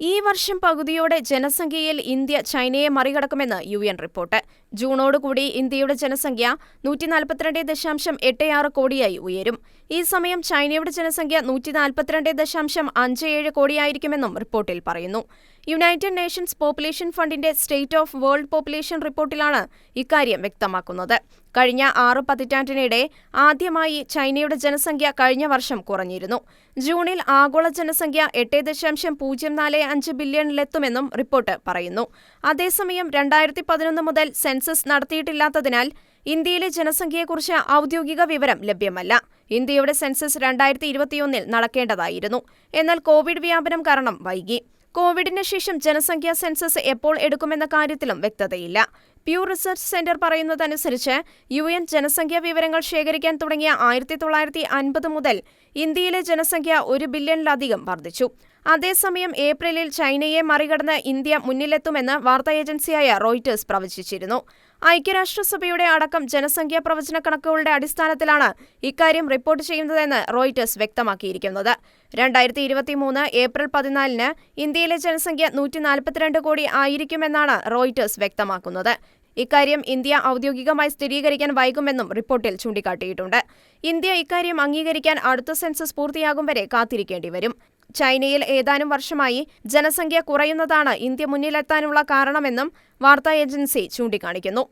ഈ വർഷം പകുതിയോടെ ജനസംഖ്യയിൽ ഇന്ത്യ ചൈനയെ മറികടക്കുമെന്ന് യു എൻ റിപ്പോർട്ട്. ജൂണോടുകൂടി ഇന്ത്യയുടെ ജനസംഖ്യ നൂറ്റി നാൽപ്പത്തിരണ്ട് ദശാംശം എട്ട് ആറ് കോടിയായി ഉയരും. ഈ സമയം ചൈനയുടെ ജനസംഖ്യ നൂറ്റി നാൽപ്പത്തിരണ്ട് ദശാംശം അഞ്ച് ഏഴ് കോടിയായിരിക്കുമെന്നും റിപ്പോർട്ടിൽ പറയുന്നു. യുണൈറ്റഡ് നേഷൻസ് പോപ്പുലേഷൻ ഫണ്ടിന്റെ സ്റ്റേറ്റ് ഓഫ് വേൾഡ് പോപ്പുലേഷൻ റിപ്പോർട്ടിലാണ് ഇക്കാര്യം വ്യക്തമാക്കുന്നത്. കഴിഞ്ഞ ആറു പതിറ്റാണ്ടിനിടെ ആദ്യമായി ചൈനയുടെ ജനസംഖ്യ കഴിഞ്ഞ വർഷം കുറഞ്ഞിരുന്നു. ജൂണിൽ ആഗോള ജനസംഖ്യ എട്ട് ദശാംശം പൂജ്യം നാല് അഞ്ച് ബില്യണിലെത്തുമെന്നും റിപ്പോർട്ട് പറയുന്നു. അതേസമയം രണ്ടായിരത്തി പതിനൊന്ന് മുതൽ സെൻസസ് നടത്തിയിട്ടില്ലാത്തതിനാൽ ഇന്ത്യയിലെ ജനസംഖ്യയെക്കുറിച്ച് ഔദ്യോഗിക വിവരം ലഭ്യമല്ല. ഇന്ത്യയുടെ സെൻസസ് രണ്ടായിരത്തി ഇരുപത്തിയൊന്നിൽ നടക്കേണ്ടതായിരുന്നു. എന്നാൽ കോവിഡ് വ്യാപനം കാരണം വൈകി. കോവിഡിന് ശേഷം ജനസംഖ്യാ സെൻസസ് എപ്പോൾ എടുക്കുമെന്ന കാര്യത്തിലും വ്യക്തതയില്ല. പ്യൂർ റിസർച്ച് സെന്റർ പറയുന്നതനുസരിച്ച് യു എൻ ജനസംഖ്യാ വിവരങ്ങൾ ശേഖരിക്കാൻ തുടങ്ങിയ ആയിരത്തി തൊള്ളായിരത്തി അൻപത് മുതൽ ഇന്ത്യയിലെ ജനസംഖ്യ ഒരു ബില്യണിലധികം വർദ്ധിച്ചു. അതേസമയം ഏപ്രിലിൽ ചൈനയെ മറികടന്ന് ഇന്ത്യ മുന്നിലെത്തുമെന്ന് വാർത്താ ഏജൻസിയായ റോയിറ്റേഴ്സ് പ്രവചിച്ചിരുന്നു. ഐക്യരാഷ്ട്രസഭയുടെ അടക്കം ജനസംഖ്യാ പ്രവചന കണക്കുകളുടെ അടിസ്ഥാനത്തിലാണ് ഇക്കാര്യം റിപ്പോർട്ട് ചെയ്യുന്നതെന്ന് റോയിറ്റേഴ്സ് വ്യക്തമാക്കിയിരിക്കുന്നത്. രണ്ടായിരത്തി ഇരുപത്തിമൂന്ന് ഏപ്രിൽ പതിനാലിന് ഇന്ത്യയിലെ ജനസംഖ്യ നൂറ്റി നാൽപ്പത്തിരണ്ട് കോടി ആയിരിക്കുമെന്നാണ് റോയിറ്റേഴ്സ് വ്യക്തമാക്കുന്നത്. ഇക്കാര്യം ഇന്ത്യ ഔദ്യോഗികമായി സ്ഥിരീകരിക്കാൻ വൈകുമെന്നും റിപ്പോർട്ടിൽ ചൂണ്ടിക്കാട്ടിയിട്ടുണ്ട്. ഇന്ത്യ ഇക്കാര്യം അംഗീകരിക്കാൻ അടുത്ത സെൻസസ് പൂർത്തിയാകും വരെ കാത്തിരിക്കേണ്ടി വരും ചൈനയിൽ ഏതാനും വർഷമായി ജനസംഖ്യ കുറയുന്നതാണ് ഇന്ത്യ മുന്നിലെത്താനുള്ള കാരണമെന്നും വാർത്താ ഏജൻസി ചൂണ്ടിക്കാണിക്കുന്നു.